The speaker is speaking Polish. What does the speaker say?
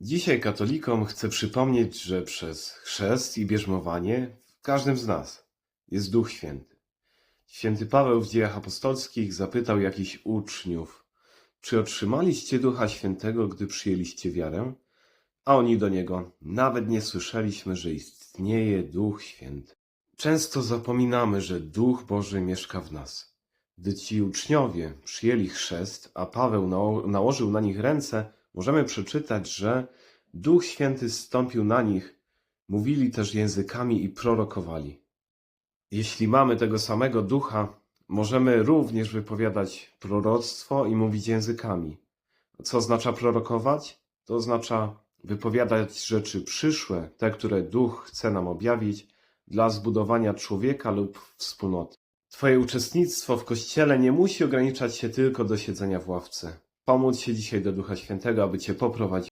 Dzisiaj katolikom chcę przypomnieć, że przez chrzest i bierzmowanie w każdym z nas jest Duch Święty. Święty Paweł w dziejach apostolskich zapytał jakichś uczniów, czy otrzymaliście Ducha Świętego, gdy przyjęliście wiarę? A oni do niego, nawet nie słyszeliśmy, że istnieje Duch Święty. Często zapominamy, że Duch Boży mieszka w nas. Gdy ci uczniowie przyjęli chrzest, a Paweł nałożył na nich ręce, możemy przeczytać, że Duch Święty zstąpił na nich, mówili też językami i prorokowali. Jeśli mamy tego samego ducha, możemy również wypowiadać proroctwo i mówić językami. Co oznacza prorokować? To oznacza wypowiadać rzeczy przyszłe, te, które duch chce nam objawić, dla zbudowania człowieka lub wspólnoty. Twoje uczestnictwo w kościele nie musi ograniczać się tylko do siedzenia w ławce. Pomóc się dzisiaj do Ducha Świętego, aby Cię poprowadził.